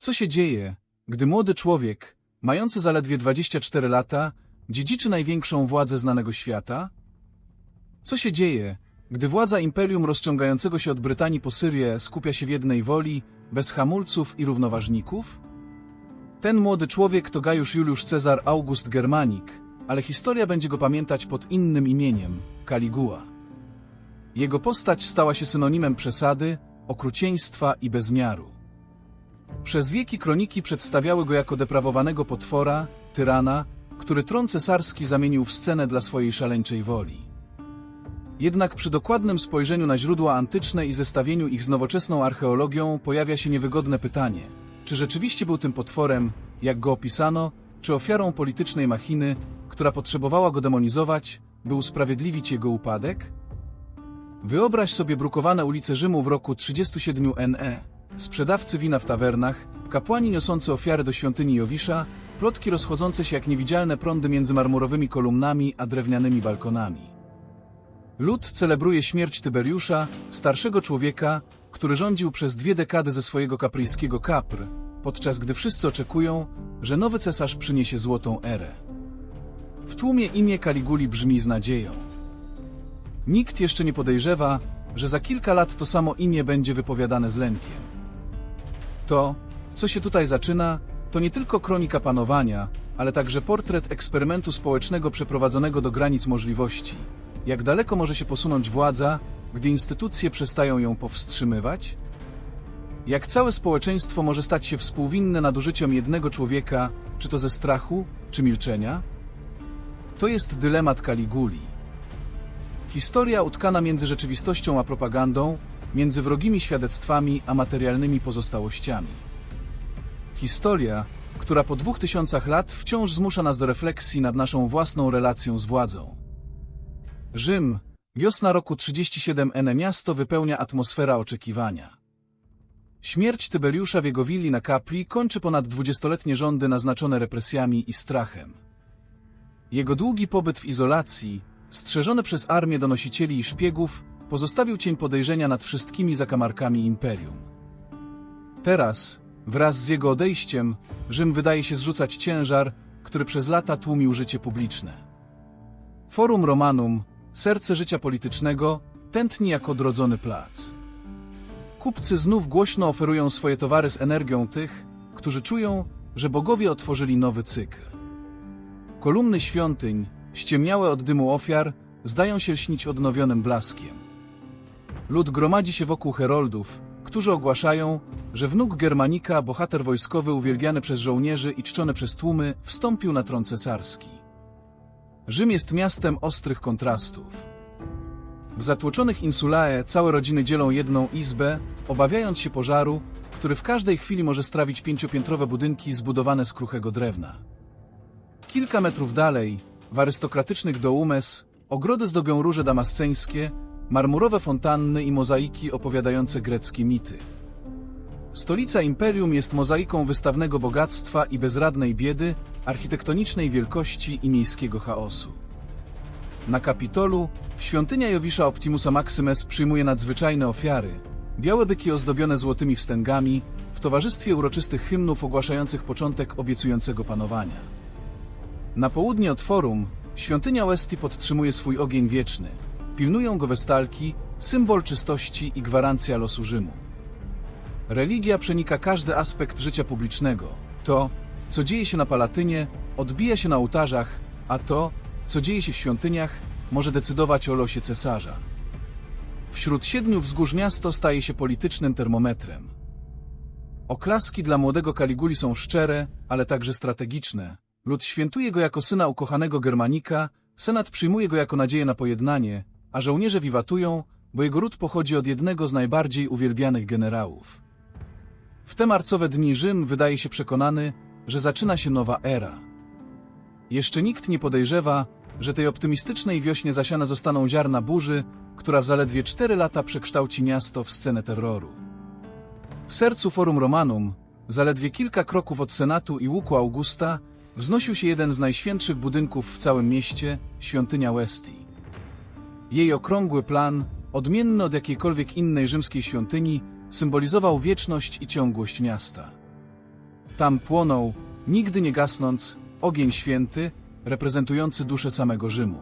Co się dzieje, gdy młody człowiek, mający zaledwie 24 lata, dziedziczy największą władzę znanego świata? Co się dzieje, gdy władza imperium rozciągającego się od Brytanii po Syrię skupia się w jednej woli, bez hamulców i równoważników? Ten młody człowiek to Gajusz Juliusz Cezar August Germanik, ale historia będzie go pamiętać pod innym imieniem Caligula. Jego postać stała się synonimem przesady, okrucieństwa i bezmiaru. Przez wieki kroniki przedstawiały go jako deprawowanego potwora, tyrana, który tron cesarski zamienił w scenę dla swojej szaleńczej woli. Jednak przy dokładnym spojrzeniu na źródła antyczne i zestawieniu ich z nowoczesną archeologią pojawia się niewygodne pytanie, czy rzeczywiście był tym potworem, jak go opisano, czy ofiarą politycznej machiny, która potrzebowała go demonizować, by usprawiedliwić jego upadek? Wyobraź sobie brukowane ulice Rzymu w roku 37 NE, sprzedawcy wina w tawernach, kapłani niosący ofiary do świątyni Jowisza, plotki rozchodzące się jak niewidzialne prądy między marmurowymi kolumnami a drewnianymi balkonami. Lud celebruje śmierć Tyberiusza, starszego człowieka, który rządził przez dwie dekady ze swojego kapryjskiego kapr, podczas gdy wszyscy oczekują, że nowy cesarz przyniesie złotą erę. W tłumie imię Kaliguli brzmi z nadzieją. Nikt jeszcze nie podejrzewa, że za kilka lat to samo imię będzie wypowiadane z lękiem. To, co się tutaj zaczyna, to nie tylko kronika panowania, ale także portret eksperymentu społecznego przeprowadzonego do granic możliwości. Jak daleko może się posunąć władza, gdy instytucje przestają ją powstrzymywać? Jak całe społeczeństwo może stać się współwinne nadużyciom jednego człowieka, czy to ze strachu, czy milczenia? To jest dylemat Kaliguli. Historia utkana między rzeczywistością a propagandą, między wrogimi świadectwami a materialnymi pozostałościami. Historia, która po dwóch tysiącach lat wciąż zmusza nas do refleksji nad naszą własną relacją z władzą. Rzym, wiosna roku 37 N. Miasto wypełnia atmosfera oczekiwania. Śmierć Tyberiusza w jego willi na Capri kończy ponad dwudziestoletnie rządy naznaczone represjami i strachem. Jego długi pobyt w izolacji, strzeżony przez armię donosicieli i szpiegów, pozostawił cień podejrzenia nad wszystkimi zakamarkami imperium. Teraz, wraz z jego odejściem, Rzym wydaje się zrzucać ciężar, który przez lata tłumił życie publiczne. Forum Romanum, serce życia politycznego, tętni jak odrodzony plac. Kupcy znów głośno oferują swoje towary z energią tych, którzy czują, że bogowie otworzyli nowy cykl. Kolumny świątyń, ściemniałe od dymu ofiar, zdają się lśnić odnowionym blaskiem. Lud gromadzi się wokół heroldów, którzy ogłaszają, że wnuk Germanika, bohater wojskowy uwielbiany przez żołnierzy i czczony przez tłumy, wstąpił na tron cesarski. Rzym jest miastem ostrych kontrastów. W zatłoczonych insulae całe rodziny dzielą jedną izbę, obawiając się pożaru, który w każdej chwili może strawić pięciopiętrowe budynki zbudowane z kruchego drewna. Kilka metrów dalej, w arystokratycznych doumes, ogrody zdobią róże damasceńskie, marmurowe fontanny i mozaiki opowiadające greckie mity. Stolica imperium jest mozaiką wystawnego bogactwa i bezradnej biedy, architektonicznej wielkości i miejskiego chaosu. Na Kapitolu świątynia Jowisza Optimusa Maximes przyjmuje nadzwyczajne ofiary, białe byki ozdobione złotymi wstęgami, w towarzystwie uroczystych hymnów ogłaszających początek obiecującego panowania. Na południe od forum świątynia Westi podtrzymuje swój ogień wieczny. Pilnują go westalki, symbol czystości i gwarancja losu Rzymu. Religia przenika każdy aspekt życia publicznego. To, co dzieje się na Palatynie, odbija się na ołtarzach, a to, co dzieje się w świątyniach, może decydować o losie cesarza. Wśród siedmiu wzgórz miasto staje się politycznym termometrem. Oklaski dla młodego Kaliguli są szczere, ale także strategiczne. Lud świętuje go jako syna ukochanego Germanika, senat przyjmuje go jako nadzieję na pojednanie, a żołnierze wiwatują, bo jego ród pochodzi od jednego z najbardziej uwielbianych generałów. W te marcowe dni Rzym wydaje się przekonany, że zaczyna się nowa era. Jeszcze nikt nie podejrzewa, że tej optymistycznej wiośnie zasiane zostaną ziarna burzy, która w zaledwie cztery lata przekształci miasto w scenę terroru. W sercu Forum Romanum, zaledwie kilka kroków od Senatu i łuku Augusta, wznosił się jeden z najświętszych budynków w całym mieście, świątynia Westi. Jej okrągły plan, odmienny od jakiejkolwiek innej rzymskiej świątyni, symbolizował wieczność i ciągłość miasta. Tam płonął, nigdy nie gasnąc, ogień święty, reprezentujący duszę samego Rzymu.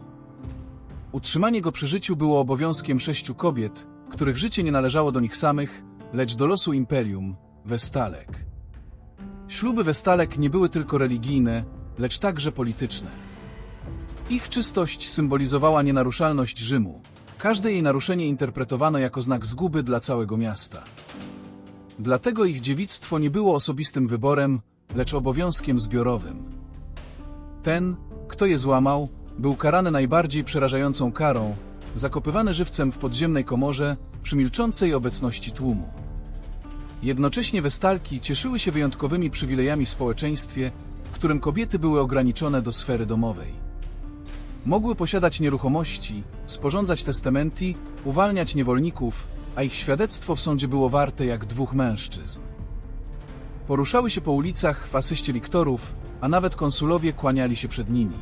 Utrzymanie go przy życiu było obowiązkiem sześciu kobiet, których życie nie należało do nich samych, lecz do losu imperium, Westalek. Śluby Westalek nie były tylko religijne, lecz także polityczne. Ich czystość symbolizowała nienaruszalność Rzymu. Każde jej naruszenie interpretowano jako znak zguby dla całego miasta. Dlatego ich dziewictwo nie było osobistym wyborem, lecz obowiązkiem zbiorowym. Ten, kto je złamał, był karany najbardziej przerażającą karą, zakopywany żywcem w podziemnej komorze przy milczącej obecności tłumu. Jednocześnie Westalki cieszyły się wyjątkowymi przywilejami w społeczeństwie, w którym kobiety były ograniczone do sfery domowej. Mogły posiadać nieruchomości, sporządzać testamenty, uwalniać niewolników, a ich świadectwo w sądzie było warte jak dwóch mężczyzn. Poruszały się po ulicach w asyście liktorów, a nawet konsulowie kłaniali się przed nimi.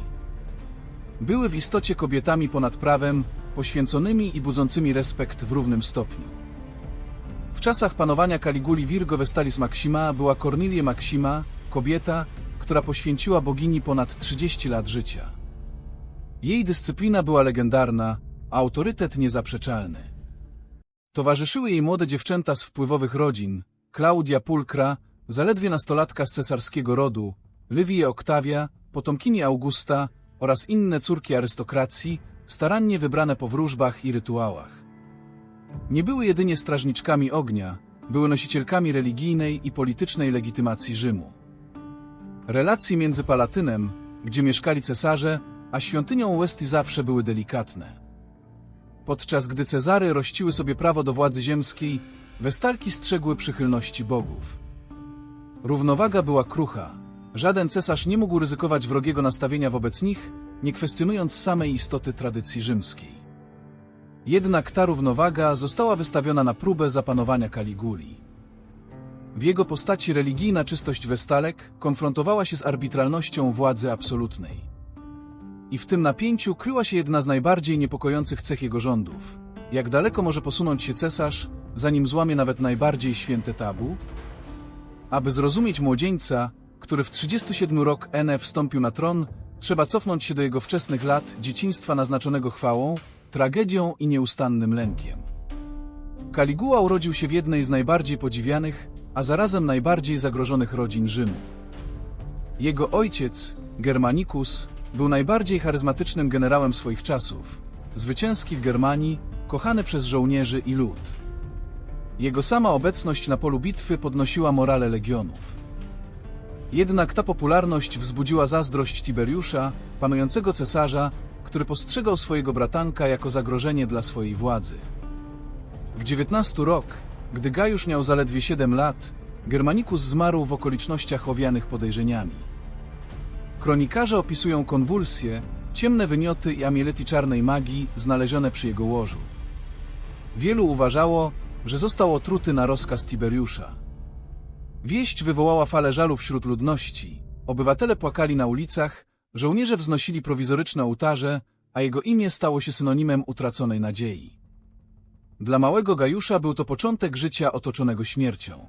Były w istocie kobietami ponad prawem, poświęconymi i budzącymi respekt w równym stopniu. W czasach panowania Kaliguli Virgo Vestalis Maxima była Cornelia Maxima, kobieta, która poświęciła bogini ponad 30 lat życia. Jej dyscyplina była legendarna, a autorytet niezaprzeczalny. Towarzyszyły jej młode dziewczęta z wpływowych rodzin, Klaudia Pulkra, zaledwie nastolatka z cesarskiego rodu, Livie Octavia, potomkini Augusta oraz inne córki arystokracji, starannie wybrane po wróżbach i rytuałach. Nie były jedynie strażniczkami ognia, były nosicielkami religijnej i politycznej legitymacji Rzymu. Relacje między Palatynem, gdzie mieszkali cesarze, a świątynią Westy zawsze były delikatne. Podczas gdy Cezary rościły sobie prawo do władzy ziemskiej, Westalki strzegły przychylności bogów. Równowaga była krucha. Żaden cesarz nie mógł ryzykować wrogiego nastawienia wobec nich, nie kwestionując samej istoty tradycji rzymskiej. Jednak ta równowaga została wystawiona na próbę zapanowania Kaliguli. W jego postaci religijna czystość Westalek konfrontowała się z arbitralnością władzy absolutnej. I w tym napięciu kryła się jedna z najbardziej niepokojących cech jego rządów. Jak daleko może posunąć się cesarz, zanim złamie nawet najbardziej święte tabu? Aby zrozumieć młodzieńca, który w 37 rok NF wstąpił na tron, trzeba cofnąć się do jego wczesnych lat, dzieciństwa naznaczonego chwałą, tragedią i nieustannym lękiem. Kaliguła urodził się w jednej z najbardziej podziwianych, a zarazem najbardziej zagrożonych rodzin Rzymu. Jego ojciec, Germanicus, był najbardziej charyzmatycznym generałem swoich czasów, zwycięski w Germanii, kochany przez żołnierzy i lud. Jego sama obecność na polu bitwy podnosiła morale legionów. Jednak ta popularność wzbudziła zazdrość Tiberiusza, panującego cesarza, który postrzegał swojego bratanka jako zagrożenie dla swojej władzy. W 19 rok, gdy Gajusz miał zaledwie 7 lat, Germanicus zmarł w okolicznościach owianych podejrzeniami. Kronikarze opisują konwulsje, ciemne wymioty i amielety czarnej magii znalezione przy jego łożu. Wielu uważało, że został otruty na rozkaz Tiberiusza. Wieść wywołała falę żalu wśród ludności. Obywatele płakali na ulicach, żołnierze wznosili prowizoryczne ołtarze, a jego imię stało się synonimem utraconej nadziei. Dla małego Gajusza był to początek życia otoczonego śmiercią.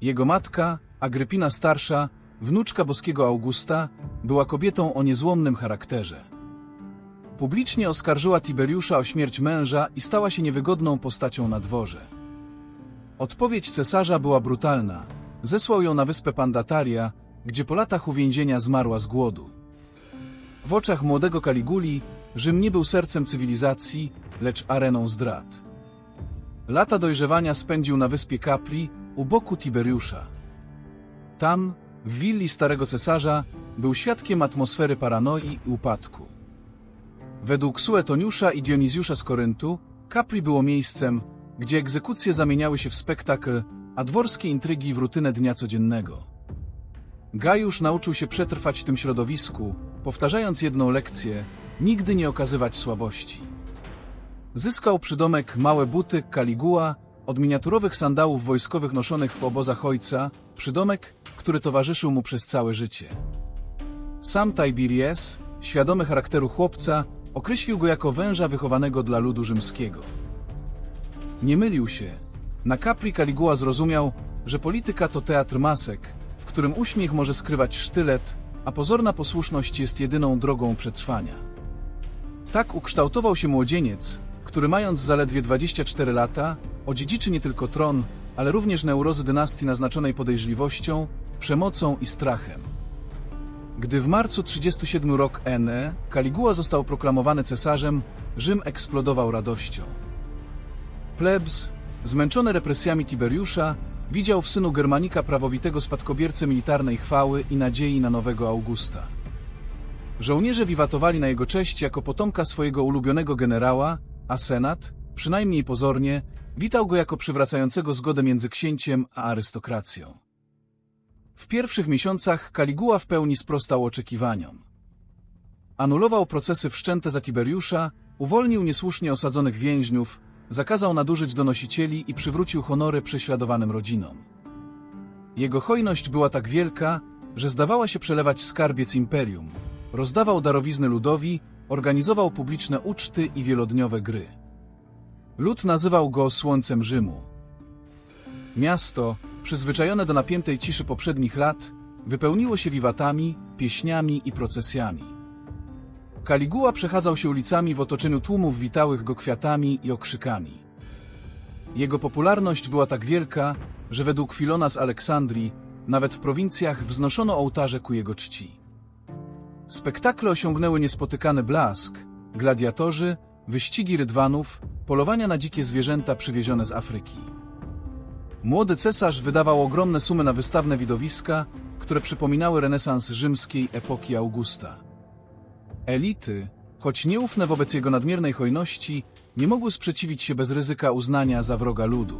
Jego matka, Agrypina starsza, wnuczka boskiego Augusta, była kobietą o niezłomnym charakterze. Publicznie oskarżyła Tiberiusza o śmierć męża i stała się niewygodną postacią na dworze. Odpowiedź cesarza była brutalna. Zesłał ją na wyspę Pandataria, gdzie po latach uwięzienia zmarła z głodu. W oczach młodego Kaliguli Rzym nie był sercem cywilizacji, lecz areną zdrad. Lata dojrzewania spędził na wyspie Capri, u boku Tiberiusza. Tam, w willi starego cesarza, był świadkiem atmosfery paranoi i upadku. Według Suetoniusza i Dionizjusza z Koryntu, Capri było miejscem, gdzie egzekucje zamieniały się w spektakl, a dworskie intrygi w rutynę dnia codziennego. Gajusz nauczył się przetrwać w tym środowisku, powtarzając jedną lekcję, nigdy nie okazywać słabości. Zyskał przydomek Małe Buty Kaliguła od miniaturowych sandałów wojskowych noszonych w obozach ojca, przydomek, który towarzyszył mu przez całe życie. Sam Tiberius, świadomy charakteru chłopca, określił go jako węża wychowanego dla ludu rzymskiego. Nie mylił się. Na Capri Caligula zrozumiał, że polityka to teatr masek, w którym uśmiech może skrywać sztylet, a pozorna posłuszność jest jedyną drogą przetrwania. Tak ukształtował się młodzieniec, który mając zaledwie 24 lata, odziedziczy nie tylko tron, ale również neurozy dynastii naznaczonej podejrzliwością, przemocą i strachem. Gdy w marcu 37 rok NE Caligula został proklamowany cesarzem, Rzym eksplodował radością. Plebs, zmęczony represjami Tiberiusza, widział w synu Germanika prawowitego spadkobiercę militarnej chwały i nadziei na nowego Augusta. Żołnierze wiwatowali na jego cześć jako potomka swojego ulubionego generała, a senat, przynajmniej pozornie, witał go jako przywracającego zgodę między księciem a arystokracją. W pierwszych miesiącach Caligula w pełni sprostał oczekiwaniom. Anulował procesy wszczęte za Tiberiusza, uwolnił niesłusznie osadzonych więźniów, zakazał nadużyć donosicieli i przywrócił honory prześladowanym rodzinom. Jego hojność była tak wielka, że zdawała się przelewać skarbiec imperium. Rozdawał darowizny ludowi, organizował publiczne uczty i wielodniowe gry. Lud nazywał go Słońcem Rzymu. Miasto, przyzwyczajone do napiętej ciszy poprzednich lat, wypełniło się wiwatami, pieśniami i procesjami. Kaliguła przechadzał się ulicami w otoczeniu tłumów witałych go kwiatami i okrzykami. Jego popularność była tak wielka, że według Filona z Aleksandrii nawet w prowincjach wznoszono ołtarze ku jego czci. Spektakle osiągnęły niespotykany blask, gladiatorzy, wyścigi rydwanów, polowania na dzikie zwierzęta przywiezione z Afryki. Młody cesarz wydawał ogromne sumy na wystawne widowiska, które przypominały renesans rzymskiej epoki Augusta. Elity, choć nieufne wobec jego nadmiernej hojności, nie mogły sprzeciwić się bez ryzyka uznania za wroga ludu.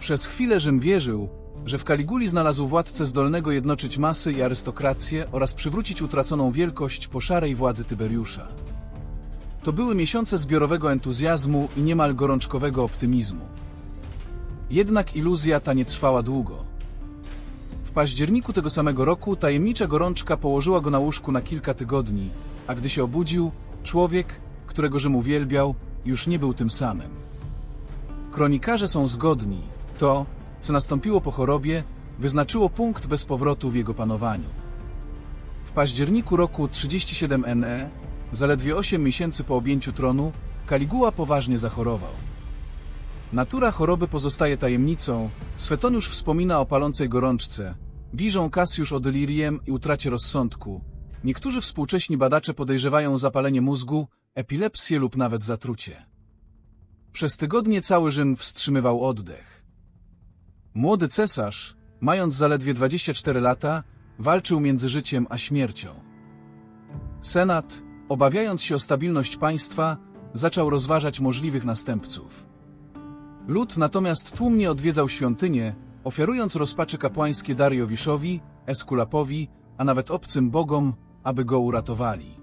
Przez chwilę Rzym wierzył, że w Kaliguli znalazł władcę zdolnego jednoczyć masy i arystokrację oraz przywrócić utraconą wielkość po szarej władzy Tyberiusza. To były miesiące zbiorowego entuzjazmu i niemal gorączkowego optymizmu. Jednak iluzja ta nie trwała długo. W październiku tego samego roku tajemnicza gorączka położyła go na łóżku na kilka tygodni, a gdy się obudził, człowiek, którego Rzym uwielbiał, już nie był tym samym. Kronikarze są zgodni. To, co nastąpiło po chorobie, wyznaczyło punkt bez powrotu w jego panowaniu. W październiku roku 37 NE, zaledwie 8 miesięcy po objęciu tronu, Kaliguła poważnie zachorował. Natura choroby pozostaje tajemnicą, Swetoniusz wspomina o palącej gorączce, Biżą Kasjusz o delirium i utracie rozsądku. Niektórzy współcześni badacze podejrzewają zapalenie mózgu, epilepsję lub nawet zatrucie. Przez tygodnie cały Rzym wstrzymywał oddech. Młody cesarz, mając zaledwie 24 lata, walczył między życiem a śmiercią. Senat, obawiając się o stabilność państwa, zaczął rozważać możliwych następców. Lud natomiast tłumnie odwiedzał świątynię, ofiarując rozpaczy kapłańskie Dariowiszowi, Eskulapowi, a nawet obcym bogom, aby go uratowali.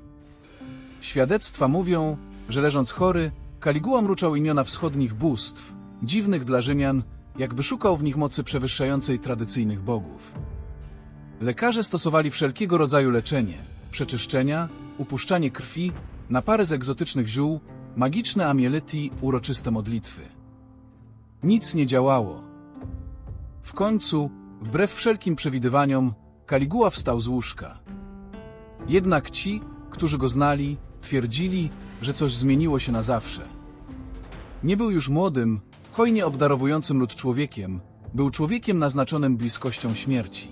Świadectwa mówią, że leżąc chory, Kaliguła mruczał imiona wschodnich bóstw, dziwnych dla Rzymian, jakby szukał w nich mocy przewyższającej tradycyjnych bogów. Lekarze stosowali wszelkiego rodzaju leczenie, przeczyszczenia, upuszczanie krwi, napary z egzotycznych ziół, magiczne amielety, uroczyste modlitwy. Nic nie działało. W końcu, wbrew wszelkim przewidywaniom, Kaliguła wstał z łóżka. Jednak ci, którzy go znali, twierdzili, że coś zmieniło się na zawsze. Nie był już młodym, hojnie obdarowującym lud człowiekiem, był człowiekiem naznaczonym bliskością śmierci.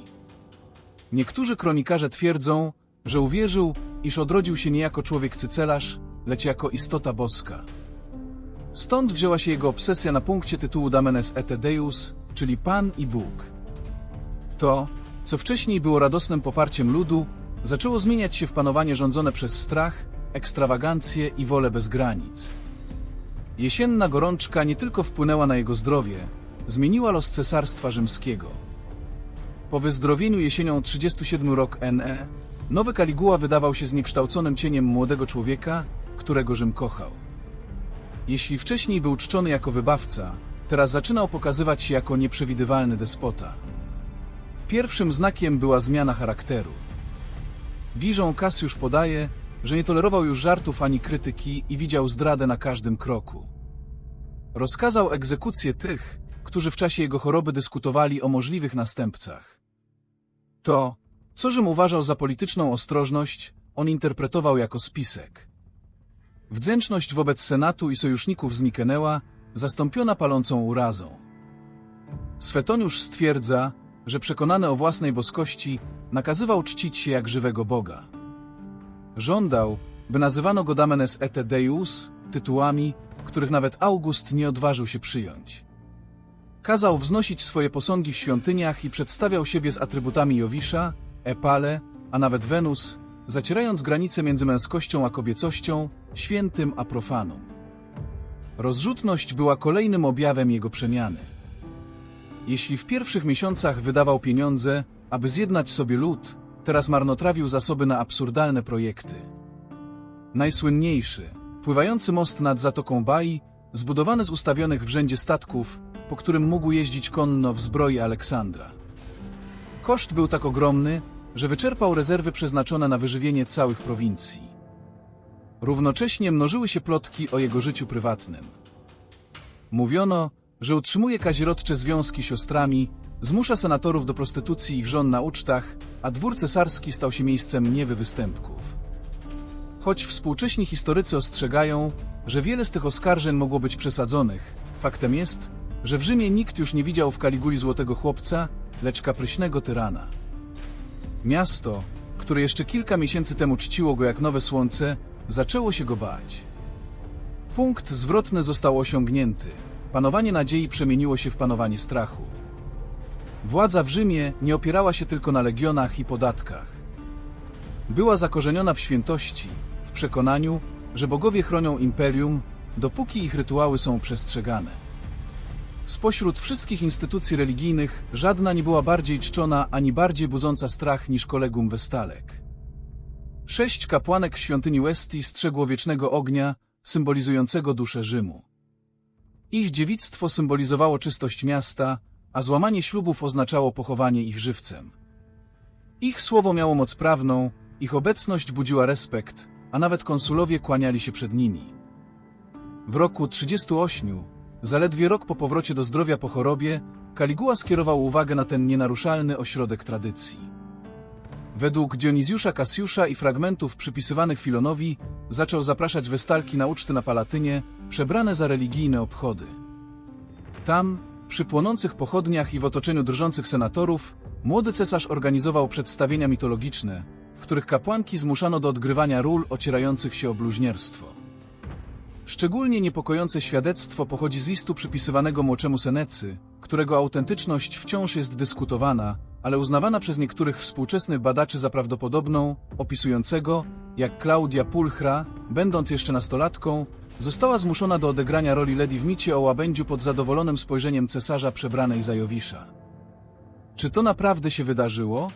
Niektórzy kronikarze twierdzą, że uwierzył, iż odrodził się nie jako człowiek cycelarz, lecz jako istota boska. Stąd wzięła się jego obsesja na punkcie tytułu Damenes et Deus, czyli Pan i Bóg. To, co wcześniej było radosnym poparciem ludu, zaczęło zmieniać się w panowanie rządzone przez strach, ekstrawagancję i wolę bez granic. Jesienna gorączka nie tylko wpłynęła na jego zdrowie, zmieniła los cesarstwa rzymskiego. Po wyzdrowieniu jesienią 37 rok NE, nowy Kaliguła wydawał się zniekształconym cieniem młodego człowieka, którego Rzym kochał. Jeśli wcześniej był czczony jako wybawca, teraz zaczynał pokazywać się jako nieprzewidywalny despota. Pierwszym znakiem była zmiana charakteru. Biżą Kasjusz podaje, że nie tolerował już żartów ani krytyki i widział zdradę na każdym kroku. Rozkazał egzekucję tych, którzy w czasie jego choroby dyskutowali o możliwych następcach. To, co Rzym uważał za polityczną ostrożność, on interpretował jako spisek. Wdzięczność wobec Senatu i sojuszników zniknęła, zastąpiona palącą urazą. Swetoniusz stwierdza, że przekonany o własnej boskości, nakazywał czcić się jak żywego Boga. Żądał, by nazywano go Damenes et Deus, tytułami, których nawet August nie odważył się przyjąć. Kazał wznosić swoje posągi w świątyniach i przedstawiał siebie z atrybutami Jowisza, Epale, a nawet Wenus, zacierając granice między męskością a kobiecością, świętym a profanum. Rozrzutność była kolejnym objawem jego przemiany. Jeśli w pierwszych miesiącach wydawał pieniądze, aby zjednać sobie lud, teraz marnotrawił zasoby na absurdalne projekty. Najsłynniejszy, pływający most nad Zatoką Bai, zbudowany z ustawionych w rzędzie statków, po którym mógł jeździć konno w zbroi Aleksandra. Koszt był tak ogromny, że wyczerpał rezerwy przeznaczone na wyżywienie całych prowincji. Równocześnie mnożyły się plotki o jego życiu prywatnym. Mówiono, że utrzymuje kazirodcze związki siostrami, zmusza senatorów do prostytucji ich żon na ucztach, a dwór cesarski stał się miejscem niewy występków. Choć współcześni historycy ostrzegają, że wiele z tych oskarżeń mogło być przesadzonych, faktem jest, że w Rzymie nikt już nie widział w Kaliguli złotego chłopca, lecz kapryśnego tyrana. Miasto, które jeszcze kilka miesięcy temu czciło go jak nowe słońce, zaczęło się go bać. Punkt zwrotny został osiągnięty. Panowanie nadziei przemieniło się w panowanie strachu. Władza w Rzymie nie opierała się tylko na legionach i podatkach. Była zakorzeniona w świętości, w przekonaniu, że bogowie chronią imperium, dopóki ich rytuały są przestrzegane. Spośród wszystkich instytucji religijnych żadna nie była bardziej czczona ani bardziej budząca strach niż kolegum Westalek. Sześć kapłanek świątyni Westi strzegło wiecznego ognia, symbolizującego duszę Rzymu. Ich dziewictwo symbolizowało czystość miasta, a złamanie ślubów oznaczało pochowanie ich żywcem. Ich słowo miało moc prawną, ich obecność budziła respekt, a nawet konsulowie kłaniali się przed nimi. W roku 38, zaledwie rok po powrocie do zdrowia po chorobie, Kaliguła skierował uwagę na ten nienaruszalny ośrodek tradycji. Według Dionizjusza Kasiusza i fragmentów przypisywanych Filonowi zaczął zapraszać westalki na uczty na Palatynie, przebrane za religijne obchody. Tam, przy płonących pochodniach i w otoczeniu drżących senatorów, młody cesarz organizował przedstawienia mitologiczne, w których kapłanki zmuszano do odgrywania ról ocierających się o bluźnierstwo. Szczególnie niepokojące świadectwo pochodzi z listu przypisywanego młodszemu Senecy, którego autentyczność wciąż jest dyskutowana, ale uznawana przez niektórych współczesnych badaczy za prawdopodobną, opisującego, jak Klaudia Pulchra, będąc jeszcze nastolatką, została zmuszona do odegrania roli Lady w micie o łabędziu pod zadowolonym spojrzeniem cesarza przebranej za Jowisza. Czy to naprawdę się wydarzyło?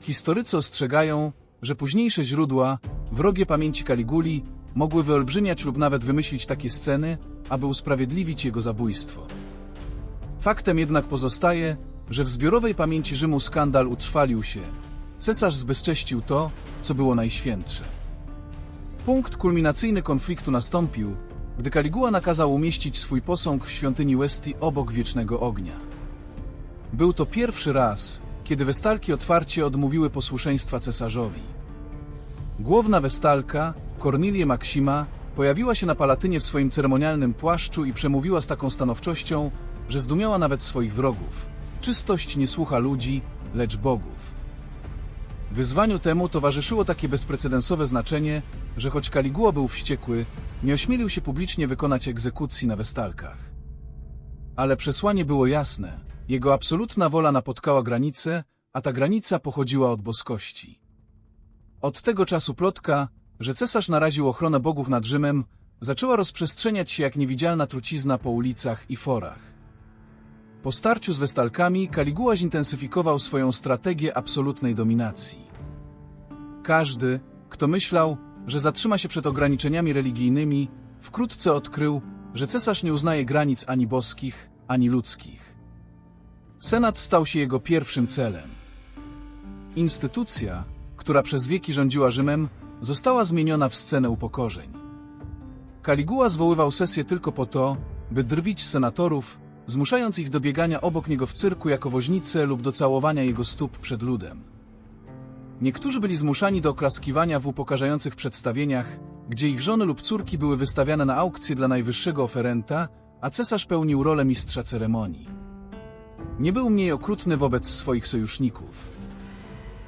Historycy ostrzegają, że późniejsze źródła, wrogie pamięci Kaliguli, mogły wyolbrzymiać lub nawet wymyślić takie sceny, aby usprawiedliwić jego zabójstwo. Faktem jednak pozostaje, że w zbiorowej pamięci Rzymu skandal utrwalił się. Cesarz zbezcześcił to, co było najświętsze. Punkt kulminacyjny konfliktu nastąpił, gdy Kaliguła nakazał umieścić swój posąg w świątyni Westi obok wiecznego ognia. Był to pierwszy raz, kiedy Westalki otwarcie odmówiły posłuszeństwa cesarzowi. Główna Westalka, Cornelia Maxima, pojawiła się na Palatynie w swoim ceremonialnym płaszczu i przemówiła z taką stanowczością, że zdumiała nawet swoich wrogów. Czystość nie słucha ludzi, lecz bogów. Wyzwaniu temu towarzyszyło takie bezprecedensowe znaczenie, że choć Kaliguła był wściekły, nie ośmielił się publicznie wykonać egzekucji na Westalkach. Ale przesłanie było jasne. Jego absolutna wola napotkała granicę, a ta granica pochodziła od boskości. Od tego czasu plotka, że cesarz naraził ochronę bogów nad Rzymem, zaczęła rozprzestrzeniać się jak niewidzialna trucizna po ulicach i forach. Po starciu z Westalkami Kaliguła zintensyfikował swoją strategię absolutnej dominacji. Każdy, kto myślał, że zatrzyma się przed ograniczeniami religijnymi, wkrótce odkrył, że cesarz nie uznaje granic ani boskich, ani ludzkich. Senat stał się jego pierwszym celem. Instytucja, która przez wieki rządziła Rzymem, została zmieniona w scenę upokorzeń. Kaliguła zwoływał sesję tylko po to, by drwić senatorów, zmuszając ich do biegania obok niego w cyrku jako woźnice lub do całowania jego stóp przed ludem. Niektórzy byli zmuszani do oklaskiwania w upokarzających przedstawieniach, gdzie ich żony lub córki były wystawiane na aukcję dla najwyższego oferenta, a cesarz pełnił rolę mistrza ceremonii. Nie był mniej okrutny wobec swoich sojuszników.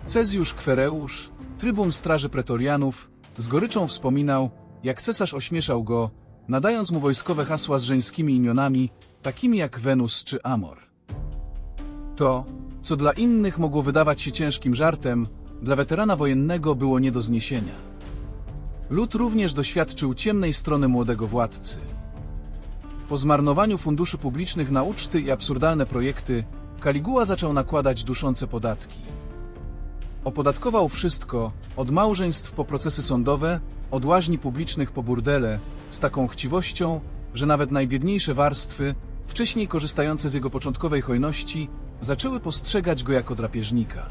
Cezjusz Kwereusz, trybun straży pretorianów, z goryczą wspominał, jak cesarz ośmieszał go, nadając mu wojskowe hasła z żeńskimi imionami, takimi jak Wenus czy Amor. To, co dla innych mogło wydawać się ciężkim żartem, dla weterana wojennego było nie do zniesienia. Lud również doświadczył ciemnej strony młodego władcy. Po zmarnowaniu funduszy publicznych na uczty i absurdalne projekty, Kaliguła zaczął nakładać duszące podatki. Opodatkował wszystko, od małżeństw po procesy sądowe, od łaźni publicznych po burdele, z taką chciwością, że nawet najbiedniejsze warstwy, wcześniej korzystające z jego początkowej hojności, zaczęły postrzegać go jako drapieżnika.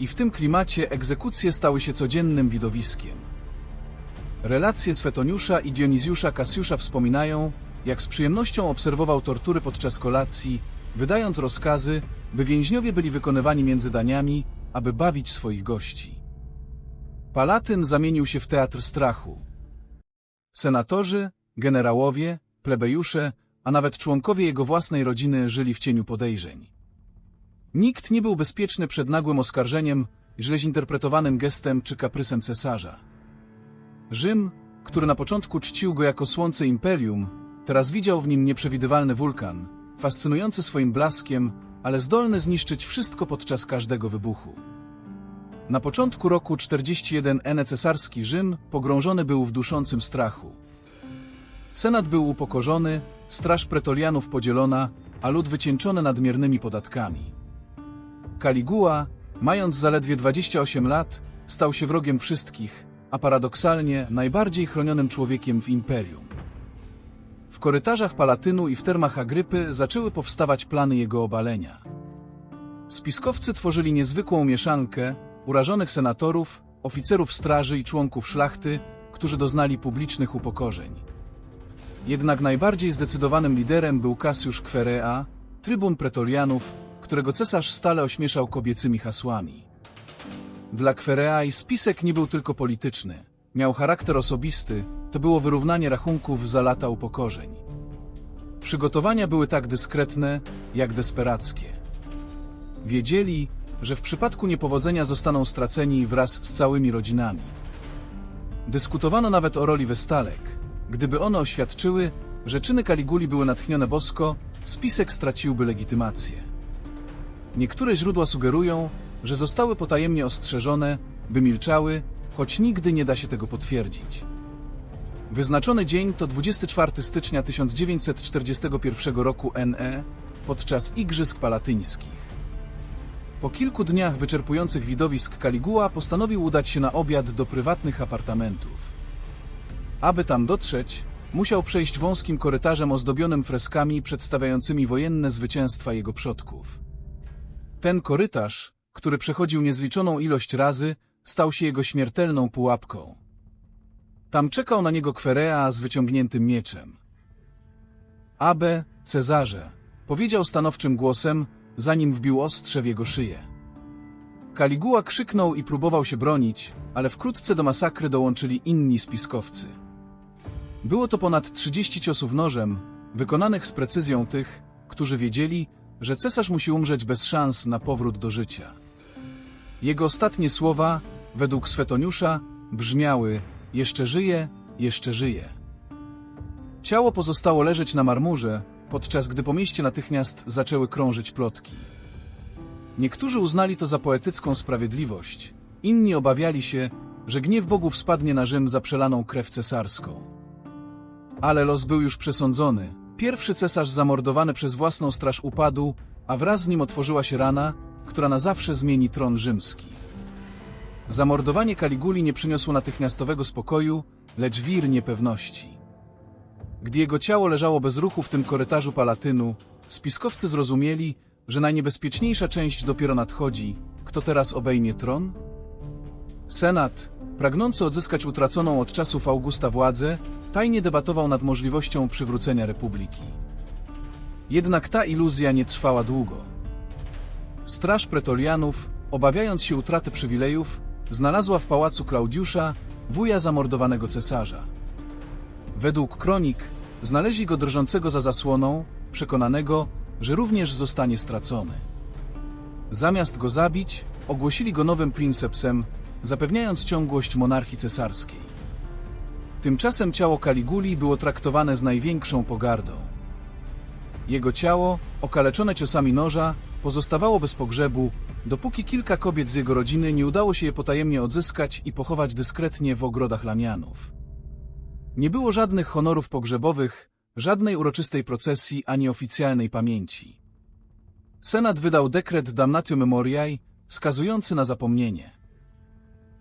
I w tym klimacie egzekucje stały się codziennym widowiskiem. Relacje z Fetoniusza i Dionizjusza Kasiusza wspominają, jak z przyjemnością obserwował tortury podczas kolacji, wydając rozkazy, by więźniowie byli wykonywani między daniami, aby bawić swoich gości. Palatyn zamienił się w teatr strachu. Senatorzy, generałowie, plebejusze, a nawet członkowie jego własnej rodziny żyli w cieniu podejrzeń. Nikt nie był bezpieczny przed nagłym oskarżeniem, źle zinterpretowanym gestem czy kaprysem cesarza. Rzym, który na początku czcił go jako słońce imperium, teraz widział w nim nieprzewidywalny wulkan, fascynujący swoim blaskiem, ale zdolny zniszczyć wszystko podczas każdego wybuchu. Na początku roku 41 N cesarski Rzym pogrążony był w duszącym strachu. Senat był upokorzony, straż pretorianów podzielona, a lud wycieńczony nadmiernymi podatkami. Kaliguła, mając zaledwie 28 lat, stał się wrogiem wszystkich, a paradoksalnie najbardziej chronionym człowiekiem w imperium. Korytarzach Palatynu i w termach Agrypy zaczęły powstawać plany jego obalenia. Spiskowcy tworzyli niezwykłą mieszankę urażonych senatorów, oficerów straży i członków szlachty, którzy doznali publicznych upokorzeń. Jednak najbardziej zdecydowanym liderem był Cassius Querea, trybun pretorianów, którego cesarz stale ośmieszał kobiecymi hasłami. Dla Querea i spisek nie był tylko polityczny. Miał charakter osobisty, to było wyrównanie rachunków za lata upokorzeń. Przygotowania były tak dyskretne, jak desperackie. Wiedzieli, że w przypadku niepowodzenia zostaną straceni wraz z całymi rodzinami. Dyskutowano nawet o roli Westalek. Gdyby one oświadczyły, że czyny Kaliguli były natchnione bosko, spisek straciłby legitymację. Niektóre źródła sugerują, że zostały potajemnie ostrzeżone, by milczały, choć nigdy nie da się tego potwierdzić. Wyznaczony dzień to 24 stycznia 1941 roku NE podczas Igrzysk Palatyńskich. Po kilku dniach wyczerpujących widowisk Kaliguła postanowił udać się na obiad do prywatnych apartamentów. Aby tam dotrzeć, musiał przejść wąskim korytarzem ozdobionym freskami przedstawiającymi wojenne zwycięstwa jego przodków. Ten korytarz, który przechodził niezliczoną ilość razy, stał się jego śmiertelną pułapką. Tam czekał na niego Kwerea z wyciągniętym mieczem. Abe, Cezarze, powiedział stanowczym głosem, zanim wbił ostrze w jego szyję. Kaliguła krzyknął i próbował się bronić, ale wkrótce do masakry dołączyli inni spiskowcy. Było to ponad 30 ciosów nożem, wykonanych z precyzją tych, którzy wiedzieli, że cesarz musi umrzeć bez szans na powrót do życia. Jego ostatnie słowa, według Swetoniusza, brzmiały jeszcze żyje, jeszcze żyje. Ciało pozostało leżeć na marmurze, podczas gdy po mieście natychmiast zaczęły krążyć plotki. Niektórzy uznali to za poetycką sprawiedliwość, inni obawiali się, że gniew bogów spadnie na Rzym za przelaną krew cesarską. Ale los był już przesądzony. Pierwszy cesarz zamordowany przez własną straż upadł, a wraz z nim otworzyła się rana, która na zawsze zmieni tron rzymski. Zamordowanie Kaliguli nie przyniosło natychmiastowego spokoju, lecz wir niepewności. Gdy jego ciało leżało bez ruchu w tym korytarzu Palatynu, spiskowcy zrozumieli, że najniebezpieczniejsza część dopiero nadchodzi. Kto teraz obejmie tron? Senat, pragnący odzyskać utraconą od czasów Augusta władzę, tajnie debatował nad możliwością przywrócenia republiki. Jednak ta iluzja nie trwała długo. Straż pretorianów, obawiając się utraty przywilejów, znalazła w pałacu Klaudiusza wuja zamordowanego cesarza. Według kronik znaleźli go drżącego za zasłoną, przekonanego, że również zostanie stracony. Zamiast go zabić, ogłosili go nowym prinsepsem, zapewniając ciągłość monarchii cesarskiej. Tymczasem ciało Kaliguli było traktowane z największą pogardą. Jego ciało, okaleczone ciosami noża, pozostawało bez pogrzebu, dopóki kilka kobiet z jego rodziny nie udało się je potajemnie odzyskać i pochować dyskretnie w ogrodach Lamianów. Nie było żadnych honorów pogrzebowych, żadnej uroczystej procesji ani oficjalnej pamięci. Senat wydał dekret Damnatio Memoriae, skazujący na zapomnienie.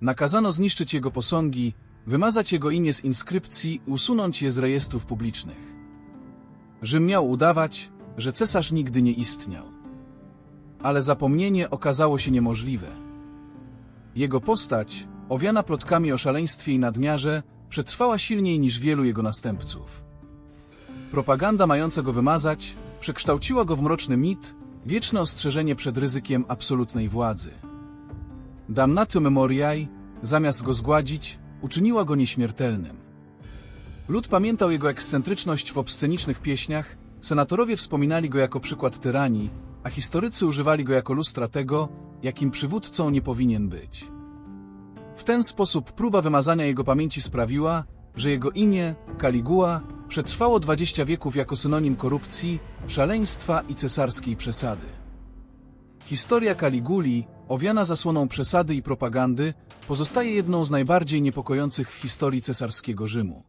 Nakazano zniszczyć jego posągi, wymazać jego imię z inskrypcji usunąć je z rejestrów publicznych. Rzym miał udawać, że cesarz nigdy nie istniał. Ale zapomnienie okazało się niemożliwe. Jego postać, owiana plotkami o szaleństwie i nadmiarze, przetrwała silniej niż wielu jego następców. Propaganda mająca go wymazać, przekształciła go w mroczny mit, wieczne ostrzeżenie przed ryzykiem absolutnej władzy. Damnatio Memoriae, zamiast go zgładzić, uczyniła go nieśmiertelnym. Lud pamiętał jego ekscentryczność w obscenicznych pieśniach, senatorowie wspominali go jako przykład tyranii, a historycy używali go jako lustra tego, jakim przywódcą nie powinien być. W ten sposób próba wymazania jego pamięci sprawiła, że jego imię, Kaliguła, przetrwało 20 wieków jako synonim korupcji, szaleństwa i cesarskiej przesady. Historia Kaliguli, owiana zasłoną przesady i propagandy, pozostaje jedną z najbardziej niepokojących w historii cesarskiego Rzymu.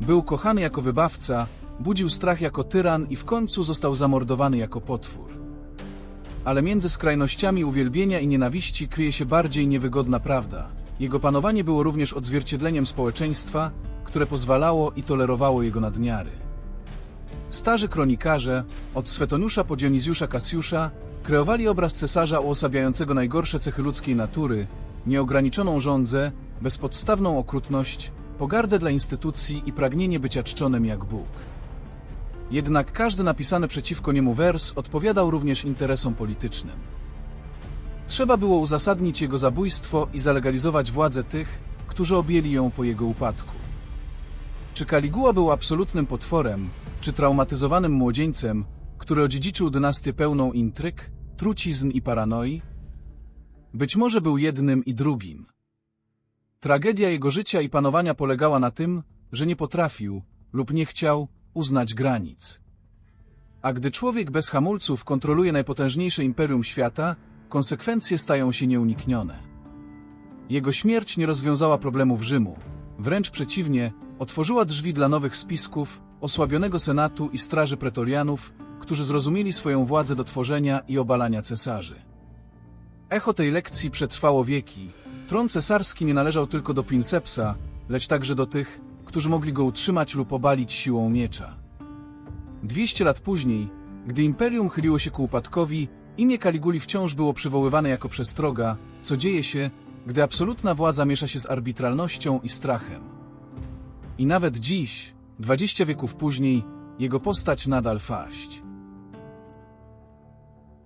Był kochany jako wybawca, budził strach jako tyran i w końcu został zamordowany jako potwór. Ale między skrajnościami uwielbienia i nienawiści kryje się bardziej niewygodna prawda. Jego panowanie było również odzwierciedleniem społeczeństwa, które pozwalało i tolerowało jego nadmiary. Starzy kronikarze, od Swetoniusza po Dionizjusza Kasjusza, kreowali obraz cesarza uosabiającego najgorsze cechy ludzkiej natury, nieograniczoną żądzę, bezpodstawną okrutność, pogardę dla instytucji i pragnienie bycia czczonym jak Bóg. Jednak każdy napisany przeciwko niemu wers odpowiadał również interesom politycznym. Trzeba było uzasadnić jego zabójstwo i zalegalizować władzę tych, którzy objęli ją po jego upadku. Czy Kaliguła był absolutnym potworem, czy traumatyzowanym młodzieńcem, który odziedziczył dynastię pełną intryg, trucizn i paranoi? Być może był jednym i drugim. Tragedia jego życia i panowania polegała na tym, że nie potrafił lub nie chciał uznać granic. A gdy człowiek bez hamulców kontroluje najpotężniejsze imperium świata, konsekwencje stają się nieuniknione. Jego śmierć nie rozwiązała problemów Rzymu, wręcz przeciwnie, otworzyła drzwi dla nowych spisków, osłabionego senatu i straży pretorianów, którzy zrozumieli swoją władzę do tworzenia i obalania cesarzy. Echo tej lekcji przetrwało wieki. Tron cesarski nie należał tylko do Prinsepsa, lecz także do tych, którzy mogli go utrzymać lub obalić siłą miecza. Dwieście lat później, gdy imperium chyliło się ku upadkowi, imię Kaliguli wciąż było przywoływane jako przestroga, co dzieje się, gdy absolutna władza miesza się z arbitralnością i strachem. I nawet dziś, dwadzieścia wieków później, jego postać nadal faść.